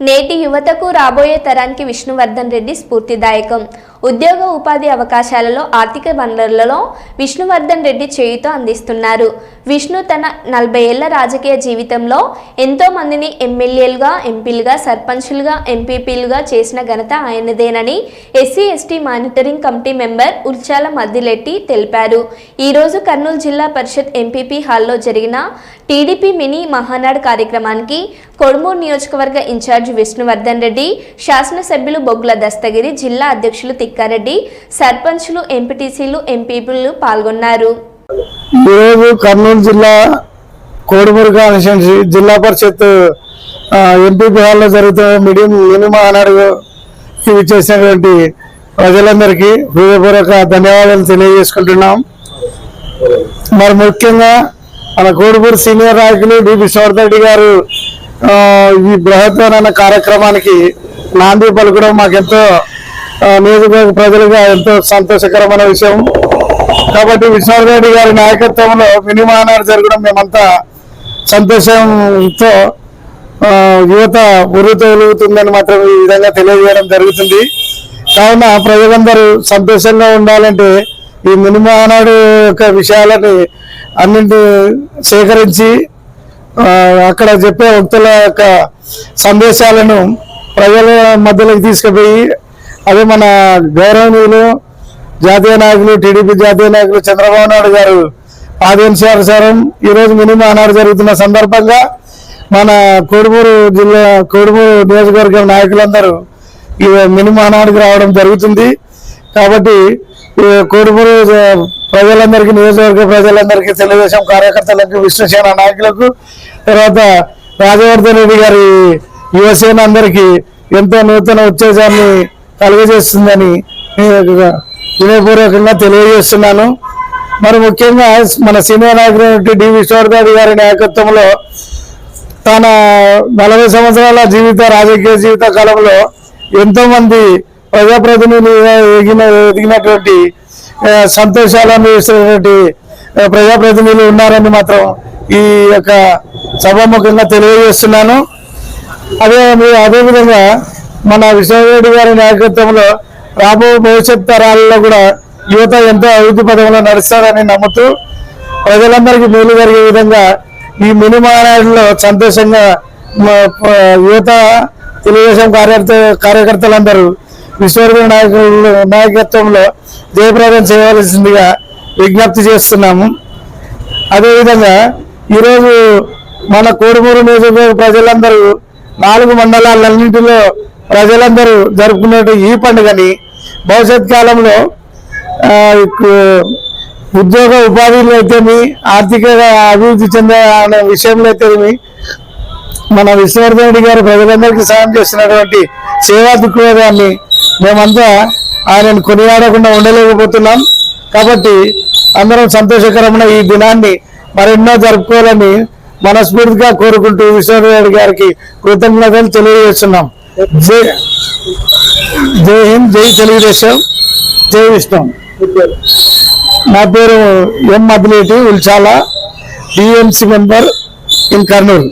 నేటి యువతకు రాబోయే తరానికి విష్ణువర్ధన్ రెడ్డి స్ఫూర్తిదాయకం. ఉద్యోగ ఉపాధి అవకాశాలలో ఆర్థిక వనరులలో విష్ణువర్ధన్ రెడ్డి చేయుతో అందిస్తున్నారు. విష్ణు తన నలభై ఏళ్ళ రాజకీయ జీవితంలో ఎంతో మందిని ఎమ్మెల్యేలుగా ఎంపీలుగా సర్పంచులుగా ఎంపీపీలుగా చేసిన ఘనత ఆయనదేనని SC ST monitoring committee member Ulchala Maddiletti తెలిపారు. ఈరోజు కర్నూలు జిల్లా పరిషత్ ఎంపీపీ హాల్లో జరిగిన టీడీపీ మినీ మహానాడు కార్యక్రమానికి కొడుమూరు నియోజకవర్గ ఇన్ఛార్జ్ విష్ణువర్ధన్ రెడ్డి శాసనసభ్యులు బొగ్గుల దస్తగిరి జిల్లా అధ్యక్షులు తిక్కారెడ్డి సర్పంచ్లు ఎంపీటీసీలు ఎంపీపీలు పాల్గొన్నారు. ఈరోజు కర్నూలు జిల్లా కోడుమూరు కాన్స్టిట్యున్సీ జిల్లా పరిషత్ ఎంపీపీ హాల్లో జరుగుతున్న మీడియం మినీ మహానాడుకి చేసినటువంటి ప్రజలందరికీ హృదయపూర్వక ధన్యవాదాలు తెలియజేసుకుంటున్నాం. మరి ముఖ్యంగా మన కోడుమూరు సీనియర్ నాయకులు డి విశ్వవర్ధన్ గారు ఈ బృహత్తమైన కార్యక్రమానికి నాంది పలుకడం మాకెంతో నియోజకవర్గ ప్రజలుగా ఎంతో సంతోషకరమైన విషయం. కాబట్టి విశ్వనాథ్ రెడ్డి గారి నాయకత్వంలో మినీ జరగడం మేమంతా సంతోషంతో యువత ఉరుతో వెలుగుతుందని మాత్రం ఈ విధంగా తెలియజేయడం జరుగుతుంది. కావున ప్రజలందరూ సంతోషంగా ఉండాలంటే ఈ మినిమానాడు యొక్క విషయాలని అన్నింటి సేకరించి అక్కడ చెప్పే భక్తుల యొక్క సందేశాలను ప్రజల మధ్యలోకి తీసుకుపోయి అదే మన గౌరవనీయులు జాతీయ నాయకులు టీడీపీ జాతీయ నాయకులు చంద్రబాబు నాయుడు గారు ఆదేశానుసారం ఈరోజు మినిమా మహానాడు జరుగుతున్న సందర్భంగా మన కోడుమూరు జిల్లా కోడుమూరు నియోజకవర్గం నాయకులందరూ ఈ మినిమా మహానాడుకు రావడం జరుగుతుంది. కాబట్టి ఈ కోడుమూరు ప్రజలందరికీ నియోజకవర్గ ప్రజలందరికీ తెలుగుదేశం కార్యకర్తలకు విశ్వసేన నాయకులకు తర్వాత రాజవర్ధన్ రెడ్డి గారి యువసేన అందరికీ ఎంతో నూతన ఉత్తేజాన్ని కలుగజేస్తుందని నేను వినయపూర్వకంగా తెలియజేస్తున్నాను. మరి ముఖ్యంగా మన సీనియర్ నాయకుడు డి విశ్వవర్ధన్ గారి నాయకత్వంలో తన నలభై సంవత్సరాల జీవిత రాజకీయ జీవిత కాలంలో ఎంతో మంది ప్రజాప్రతినిధులుగా ఎదిగిన ఎదిగినటువంటి సంతోషాలు సంతోషాలను ప్రజాప్రతినిధులు ఉన్నారని మాత్రం ఈ యొక్క సభాముఖంగా తెలియజేస్తున్నాను. అదే అదేవిధంగా మన విశ్వరెడ్డి గారి నాయకత్వంలో రాబో భవిష్యత్ తరాలలో కూడా యువత ఎంతో అభివృద్ధి పదంలో నడుస్తారని నమ్ముతూ ప్రజలందరికీ మేలు జరిగే విధంగా ఈ మిని మహారాజులో సంతోషంగా యువత తెలుగుదేశం కార్యకర్త కార్యకర్తలందరూ విశ్వవర్గ నాయకులు నాయకత్వంలో జయప్రదం చేయవలసిందిగా విజ్ఞప్తి చేస్తున్నాము. అదేవిధంగా ఈరోజు మన కోడుమూరు నియోజకవర్గ ప్రజలందరూ నాలుగు మండలాలన్నింటిలో ప్రజలందరూ జరుపుకున్నట్టు ఈ పండుగని భవిష్యత్ కాలంలో ఉద్యోగ ఉపాధిలో అయితేమి ఆర్థికంగా అభివృద్ధి చెందే అనే విషయంలో అయితేమి మన విశ్వవర్ధన్ రెడ్డి గారు ప్రజలందరికీ సాయం చేస్తున్నటువంటి సేవా దృక్పథాన్ని మేమంతా ఆయనను కొనియాడకుండా ఉండలేకపోతున్నాం. కాబట్టి అందరం సంతోషకరమైన ఈ దినాన్ని మరెన్నో జరుపుకోవాలని మనస్ఫూర్తిగా కోరుకుంటూ విశ్వవర్ధన్ గారికి కృతజ్ఞతలు తెలియజేస్తున్నాం. జై జై హింద్ జై తెలుగుదేశం జై విష్ణు. నా పేరు M Madileti Ulchala TMC member in Kurnool